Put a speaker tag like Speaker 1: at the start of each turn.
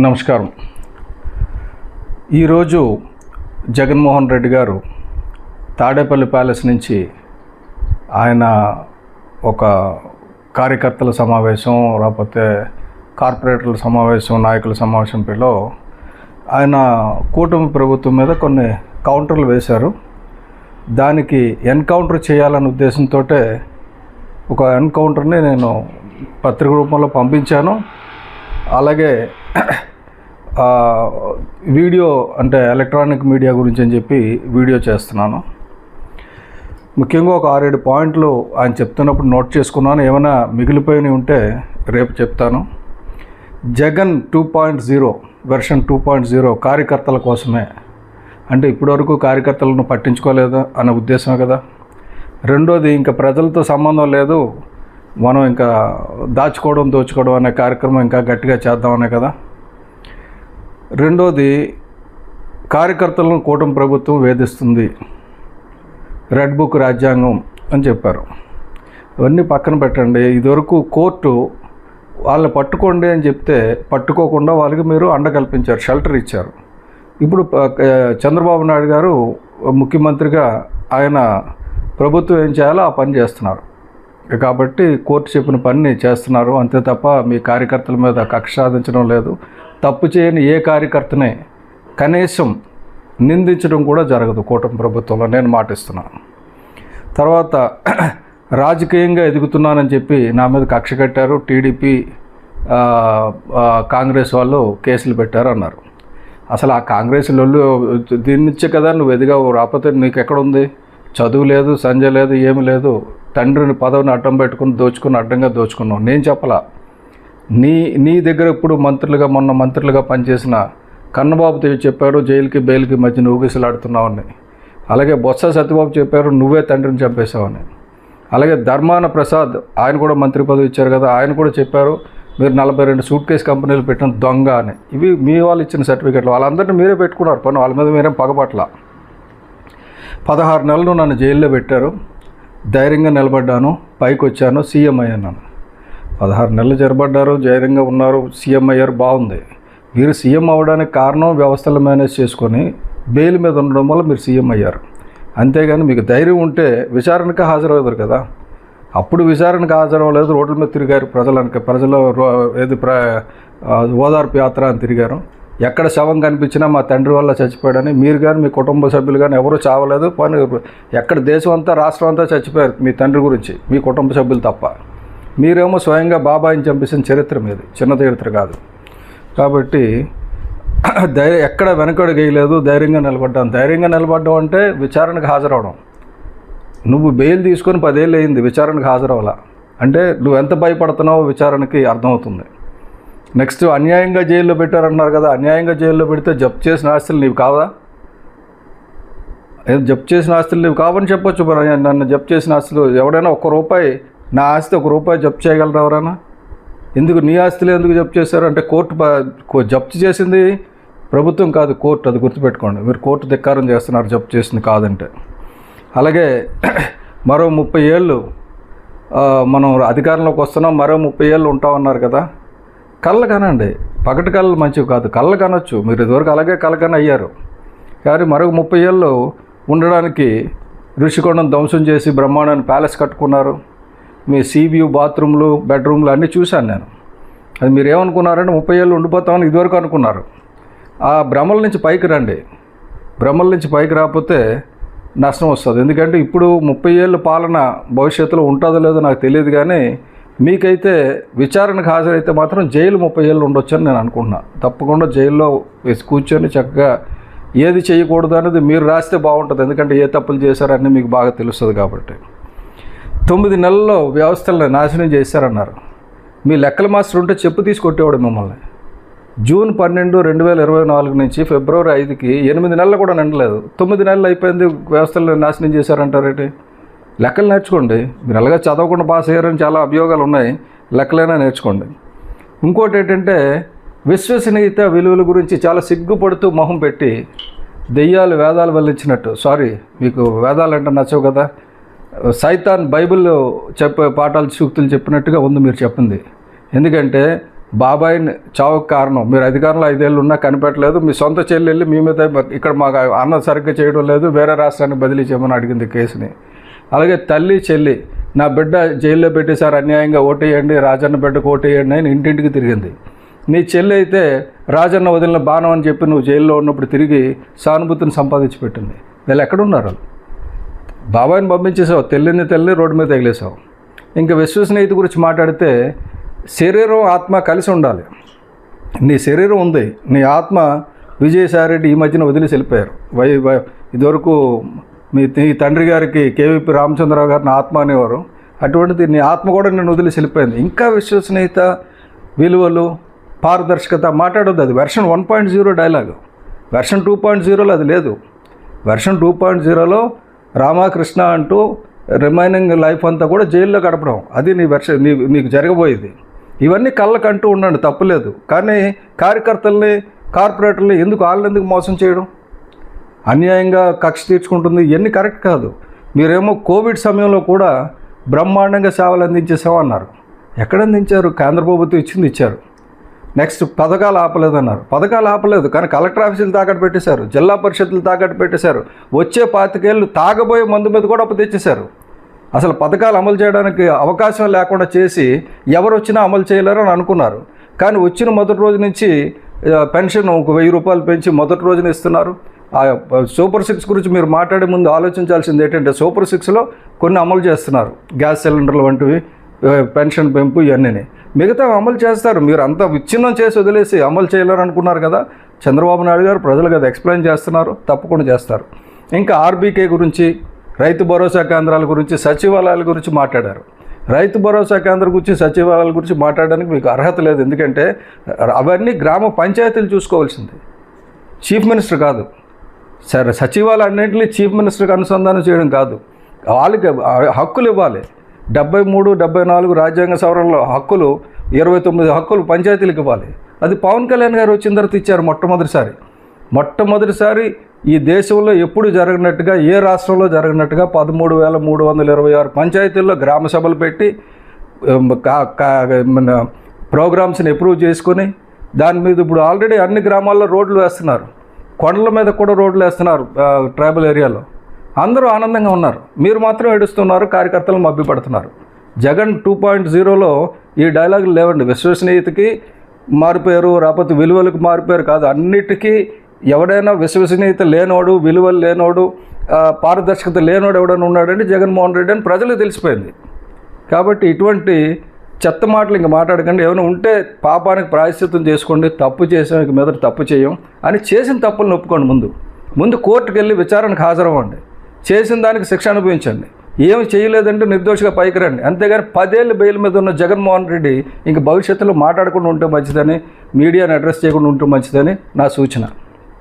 Speaker 1: నమస్కారం. ఈరోజు జగన్మోహన్ రెడ్డి గారు తాడేపల్లి ప్యాలెస్ నుంచి ఆయన ఒక కార్యకర్తల సమావేశం లేకపోతే కార్పొరేటర్ల సమావేశం నాయకుల సమావేశం పిలో ఆయన కూటమి ప్రభుత్వం మీద కొన్ని కౌంటర్లు వేశారు. దానికి ఎన్కౌంటర్ చేయాలనే ఉద్దేశంతో ఒక ఎన్కౌంటర్ని నేను పత్రిక రూపంలో పంపించాను. అలాగే వీడియో అంటే ఎలక్ట్రానిక్ మీడియా గురించి అని చెప్పి వీడియో చేస్తున్నాను. ముఖ్యంగా ఒక ఆరేడు పాయింట్లు ఆయన చెప్తున్నప్పుడు నోట్ చేసుకున్నాను. ఏమైనా మిగిలిపోయినవి ఉంటే రేపు చెప్తాను. Jagan two point zero version two point zero కార్యకర్తల కోసమే. అంటే ఇప్పటివరకు కార్యకర్తలను పట్టించుకోలేదు అనే ఉద్దేశమే కదా. రెండోది ఇంకా ప్రజలతో సంబంధం లేదు. మనం ఇంకా దాచుకోవడం దోచుకోవడం అనే కార్యక్రమం ఇంకా గట్టిగా చేద్దామనే కదా. రెండోది కార్యకర్తలను కూటమి ప్రభుత్వం వేధిస్తుంది. రెడ్ బుక్ రాజ్యాంగం అని చెప్పారు. ఇవన్నీ పక్కన పెట్టండి. ఇదివరకు కోర్టు వాళ్ళని పట్టుకోండి అని చెప్తే పట్టుకోకుండా వాళ్ళకి మీరు అండ కల్పించారు షెల్టర్ ఇచ్చారు. ఇప్పుడు చంద్రబాబు నాయుడు గారు ముఖ్యమంత్రిగా ఆయన ప్రభుత్వం ఏం చేయాలో ఆ పని చేస్తున్నారు. కాబట్టి కోర్టు చెప్పిన పని చేస్తున్నారు. అంతే తప్ప మీ కార్యకర్తల మీద కక్ష సాధించడం లేదు. తప్పు చేయని ఏ కార్యకర్తనే కనీసం నిందించడం కూడా జరగదు కూటమి ప్రభుత్వంలో. నేను మాటిస్తున్నాను తర్వాత రాజకీయంగా ఎదుగుతున్నానని చెప్పి నా మీద కక్ష కట్టారు. టీడీపీ కాంగ్రెస్ వాళ్ళు కేసులు పెట్టారు అన్నారు. అసలు ఆ కాంగ్రెస్ లొల్లు దీని కదా నువ్వు ఎదిగావు రాకపోతే నీకు ఎక్కడ ఉంది చదువు లేదు సంజయ్ లేదు ఏమి లేదు. తండ్రిని పదవిని అడ్డం పెట్టుకుని దోచుకుని అడ్డంగా దోచుకున్నావు. నేను చెప్పలా. నీ నీ దగ్గర ఇప్పుడు మంత్రులుగా మొన్న మంత్రులుగా పనిచేసిన కన్నబాబుతో చెప్పాడు జైలుకి బెయిల్కి మధ్య ఊగిసలాడుతున్నావని. అలాగే బొత్స సత్యబాబు చెప్పారు నువ్వే తండ్రిని చంపేశావని. అలాగే ధర్మాన ప్రసాద్ ఆయన కూడా మంత్రి పదవి ఇచ్చారు కదా ఆయన కూడా చెప్పారు మీరు నలభై రెండు సూట్ కేసు కంపెనీలు పెట్టిన దొంగ అని. ఇవి మీ వాళ్ళు ఇచ్చిన సర్టిఫికెట్లు వాళ్ళందరినీ మీరే పెట్టుకున్నారు పని వాళ్ళ మీద మీరేం పగపట్ల. పదహారు నెలలు నన్ను జైల్లో పెట్టారు ధైర్యంగా నిలబడ్డాను పైకి వచ్చాను సీఎం అయ్యాను. పదహారు నెలలు జరబడ్డారు ధైర్యంగా ఉన్నారు సీఎం అయ్యారు బాగుంది. మీరు సీఎం అవ్వడానికి కారణం వ్యవస్థలు మేనేజ్ చేసుకొని బెయిల్ మీద ఉండడం వల్ల మీరు సీఎం అయ్యారు. అంతేగాని మీకు ధైర్యం ఉంటే విచారణకు హాజరవుతారు కదా. అప్పుడు విచారణకు హాజరవ్వలేదు రోడ్ల మీద తిరిగారు ప్రజలనికి ప్రజల రో- ఏది ప్ర ఓదార్పు యాత్ర అని తిరిగారు. ఎక్కడ శవం కనిపించినా మా తండ్రి వల్ల చచ్చిపోయాడని మీరు కానీ మీ కుటుంబ సభ్యులు కానీ ఎవరూ చావలేదు. పని ఎక్కడ దేశం అంతా రాష్ట్రం అంతా చచ్చిపోయారు మీ తండ్రి గురించి మీ కుటుంబ సభ్యులు తప్ప. మీరేమో స్వయంగా బాబాయిని చంపేసిన చరిత్ర మీది చిన్న చరిత్ర కాదు. కాబట్టి ధైర్యం ఎక్కడ వెనకడు గేయలేదు ధైర్యంగా నిలబడ్డాం ధైర్యంగా నిలబడ్డం అంటే విచారణకు హాజరవడం. నువ్వు బెయిల్ తీసుకొని పదేళ్ళు అయింది విచారణకు హాజరవ్వాల అంటే నువ్వు ఎంత భయపడుతున్నావో విచారణకి అర్థమవుతుంది. నెక్స్ట్ అన్యాయంగా జైల్లో పెట్టారన్నారు కదా అన్యాయంగా జైల్లో పెడితే జప్తు చేసిన ఆస్తులు నీవు కావదా జప్తు చేసిన ఆస్తులు నీవు కావని చెప్పొచ్చు నన్ను జప్తు చేసిన ఆస్తులు ఎవడైనా ఒక్క రూపాయి నా ఆస్తి ఒక రూపాయి జప్తు చేయగలరా ఎవరైనా? ఎందుకు నీ ఆస్తులు ఎందుకు జప్తు చేశారు? అంటే కోర్టు జప్తు చేసింది ప్రభుత్వం కాదు కోర్టు. అది గుర్తుపెట్టుకోండి. మీరు కోర్టు ధిక్కారం చేస్తున్నారు జప్తు చేసింది కాదంటే. అలాగే మరో ముప్పై ఏళ్ళు మనం అధికారంలోకి వస్తున్నాం మరో ముప్పై ఏళ్ళు ఉంటామన్నారు కదా. కళ్ళ కనండి. పగటి కళ్ళు మంచివి కాదు. కళ్ళ కనొచ్చు. మీరు ఇదివరకు అలాగే కలకని అయ్యారు. కానీ మరొక ముప్పై ఏళ్ళు ఉండడానికి ఋషికొండం ధ్వంసం చేసి బ్రహ్మాండాన్ని ప్యాలెస్ కట్టుకున్నారు. మీ సీబీయూ బాత్రూమ్లు బెడ్రూమ్లు అన్నీ చూశాను నేను. అది మీరు ఏమనుకున్నారంటే ముప్పై ఏళ్ళు ఉండిపోతామని ఇదివరకు అనుకున్నారు. ఆ భ్రమల నుంచి పైకి రండి. భ్రమల నుంచి పైకి రాకపోతే నష్టం వస్తుంది. ఎందుకంటే ఇప్పుడు ముప్పై ఏళ్ళ పాలన భవిష్యత్తులో ఉంటుందో లేదో నాకు తెలియదు కానీ మీకైతే విచారణకు హాజరైతే మాత్రం జైలు ముప్పై ఏళ్ళు ఉండొచ్చని నేను అనుకుంటున్నా. తప్పకుండా జైల్లో వేసి కూర్చొని చక్కగా ఏది చేయకూడదు అనేది మీరు రాస్తే బాగుంటుంది. ఎందుకంటే ఏ తప్పులు చేశారని మీకు బాగా తెలుస్తుంది కాబట్టి. తొమ్మిది నెలల్లో వ్యవస్థలను నాశనం చేశారన్నారు. మీ లెక్కల మాస్టర్ ఉంటే చెప్పు తీసుకొట్టేవాడు మిమ్మల్ని. జూన్ పన్నెండు రెండు వేల ఇరవై నాలుగు నుంచి ఫిబ్రవరి ఐదుకి ఎనిమిది నెలలు కూడా నిండలేదు. తొమ్మిది నెలలు అయిపోయింది వ్యవస్థలను నాశనం చేశారంటారేంటి లెక్కలు నేర్చుకోండి. మీరు అలాగే చదవకుండా పాస్ అయ్యారని చాలా అభియోగాలు ఉన్నాయి. లెక్కలైనా నేర్చుకోండి. ఇంకోటి ఏంటంటే విశ్వసనీయత విలువల గురించి చాలా సిగ్గుపడుతూ మొహం పెట్టి దెయ్యాలు వేదాలు వెళ్ళించినట్టు సారీ మీకు వేదాలు అంటే నచ్చవు కదా? సైతాన్ బైబిల్ చెప్పే పాఠాలు సూక్తులు చెప్పినట్టుగా ఉంది మీరు చెప్పింది. ఎందుకంటే బాబాయిని చావుకు కారణం. మీరు అధికారంలో ఐదేళ్ళు ఉన్నా కనిపెట్టలేదు. మీ సొంత చెల్లెళ్ళి మీ మీద ఇక్కడ మాకు అన్న సరిగ్గా చేయడం లేదు. వేరే రాష్ట్రానికి బదిలీ చేయమని అడిగింది కేసుని. అలాగే తల్లి చెల్లి నా బిడ్డ జైల్లో పెట్టేశారు అన్యాయంగా ఓటేయండి రాజన్న బిడ్డకు ఓటేయండి అని ఇంటింటికి తిరిగింది. నీ చెల్లి అయితే రాజన్న వదిలిన బాణం అని చెప్పి నువ్వు జైల్లో ఉన్నప్పుడు తిరిగి సానుభూతిని సంపాదించి పెట్టింది. వీళ్ళు ఎక్కడున్నారు వాళ్ళు? బాబాయిని పంపించేసావు తెల్లని తెల్లని రోడ్డు మీద తగిలేసావు. ఇంకా విశ్వసనీయత గురించి మాట్లాడితే శరీరం ఆత్మ కలిసి ఉండాలి. నీ శరీరం ఉంది. నీ ఆత్మ విజయసాయిరెడ్డి ఈ మధ్యన వదిలేసి వెళ్ళిపోయారు. వై వై- ఇదివరకు మీ తండ్రి గారికి కేవీపీ రామచంద్రరావు గారిని ఆత్మ అనేవారు. అటువంటిది నీ ఆత్మ కూడా నేను వదిలేసి వెళ్ళిపోయింది. ఇంకా విశ్వసనీయత విలువలు పారదర్శకత మాట్లాడొద్దు. అది version one point zero dialogue version two point జీరోలో అది లేదు. వెర్షన్ టూ పాయింట్ జీరోలో రామకృష్ణ అంటూ రిమైనింగ్ లైఫ్ అంతా కూడా జైల్లో గడపడం. అది నీ వర్ష నీ నీకు జరగబోయేది. ఇవన్నీ కళ్ళకంటూ ఉండండి తప్పులేదు కానీ కార్యకర్తల్ని కార్పొరేటర్ని ఎందుకు వాళ్ళని ఎందుకు మోసం చేయడం? అన్యాయంగా కక్ష తీర్చుకుంటుంది. ఇవన్నీ కరెక్ట్ కాదు. మీరేమో కోవిడ్ సమయంలో కూడా బ్రహ్మాండంగా సేవలు అందించేసామన్నారు ఎక్కడ అందించారు? కేంద్ర ప్రభుత్వం ఇచ్చింది ఇచ్చారు. నెక్స్ట్ పథకాలు ఆపలేదన్నారు పథకాలు ఆపలేదు కానీ కలెక్టర్ ఆఫీసులు తాకట్టు పెట్టేశారు జిల్లా పరిషత్తులు తాకట్టు పెట్టేశారు. వచ్చే పాతికేళ్ళు తాగబోయే మందు మీద కూడా అప్పు తెచ్చేశారు. అసలు పథకాలు అమలు చేయడానికి అవకాశం లేకుండా చేసి ఎవరు వచ్చినా అమలు చేయలేరు అని అనుకున్నారు. కానీ వచ్చిన మొదటి రోజు నుంచి పెన్షన్ ఒక వెయ్యి రూపాయలు పెంచి మొదటి రోజున ఇస్తున్నారు. ఆ సూపర్ సిక్స్ గురించి మీరు మాట్లాడే ముందు ఆలోచించాల్సింది ఏంటంటే సూపర్ సిక్స్లో కొన్ని అమలు చేస్తున్నారు. గ్యాస్ సిలిండర్లు వంటివి పెన్షన్ పెంపు ఇవన్నీ మిగతా అమలు చేస్తారు. మీరు అంత విచ్ఛిన్నం చేసి వదిలేసి అమలు చేయలేరు అనుకున్నారు కదా? చంద్రబాబు నాయుడు గారు ప్రజలకు అది ఎక్స్ప్లెయిన్ చేస్తున్నారు తప్పకుండా చేస్తారు. ఇంకా ఆర్బీకే గురించి రైతు భరోసా కేంద్రాల గురించి సచివాలయాల గురించి మాట్లాడారు. రైతు భరోసా కేంద్రం గురించి సచివాలయాల గురించి మాట్లాడడానికి మీకు అర్హత లేదు. ఎందుకంటే అవన్నీ గ్రామ పంచాయతీలు చూసుకోవాల్సింది. చీఫ్ మినిస్టర్ కాదు. సరే సచివాలయం అన్నింటినీ చీఫ్ మినిస్టర్కి అనుసంధానం చేయడం కాదు. వాళ్ళకి హక్కులు ఇవ్వాలి. డెబ్బై మూడు డెబ్బై నాలుగు రాజ్యాంగ సవరణలో హక్కులు ఇరవై తొమ్మిది హక్కులు పంచాయతీలకు ఇవ్వాలి. అది పవన్ కళ్యాణ్ గారు వచ్చిన తర్వాత ఇచ్చారు మొట్టమొదటిసారి. మొట్టమొదటిసారి ఈ దేశంలో ఎప్పుడు జరిగినట్టుగా ఏ రాష్ట్రంలో జరిగినట్టుగా పదమూడు వేల మూడు వందల ఇరవై ఆరు పంచాయతీల్లో గ్రామ సభలు పెట్టి మన ప్రోగ్రామ్స్ని అప్రూవ్ చేసుకొని దాని మీద ఇప్పుడు ఆల్రెడీ అన్ని గ్రామాల్లో రోడ్లు వేస్తున్నారు. కొండల మీద కూడా రోడ్లు వేస్తున్నారు ట్రైబల్ ఏరియాలో. అందరూ ఆనందంగా ఉన్నారు. మీరు మాత్రం ఏడుస్తున్నారు కార్యకర్తలు మభ్యపడుతున్నారు. జగన్ టూ పాయింట్ జీరోలో ఈ డైలాగులు లేవండి. విశ్వసనీయతకి మారిపోయారు రాకపోతే విలువలకు మారిపోయారు కాదు. అన్నిటికీ ఎవడైనా విశ్వసనీయత లేనోడు విలువలు లేనోడు పారదర్శకత లేనోడు ఎవడైనా ఉన్నాడంటే జగన్మోహన్ రెడ్డి అని ప్రజలకు తెలిసిపోయింది. కాబట్టి ఇటువంటి చెత్త మాటలు ఇంక మాట్లాడకండి. ఏమైనా ఉంటే పాపానికి ప్రాయశ్చిత్తం చేసుకోండి. తప్పు చేసాం ఇక మీద తప్పు చేయం అని చేసిన తప్పులను ఒప్పుకోండి ముందు. ముందు కోర్టుకు వెళ్ళి విచారణకు హాజరవ్వండి. చేసిన దానికి శిక్ష అనుభవించండి. ఏమి చేయలేదంటే నిర్దోషిగా పైకి రండి. అంతేగాని పదేళ్ళు బెయిల్ మీద ఉన్న జగన్మోహన్ రెడ్డి ఇంక భవిష్యత్తులో మాట్లాడకుండా ఉంటే మంచిదని మీడియాని అడ్రస్ చేయకుండా ఉంటే మంచిదని నా సూచన.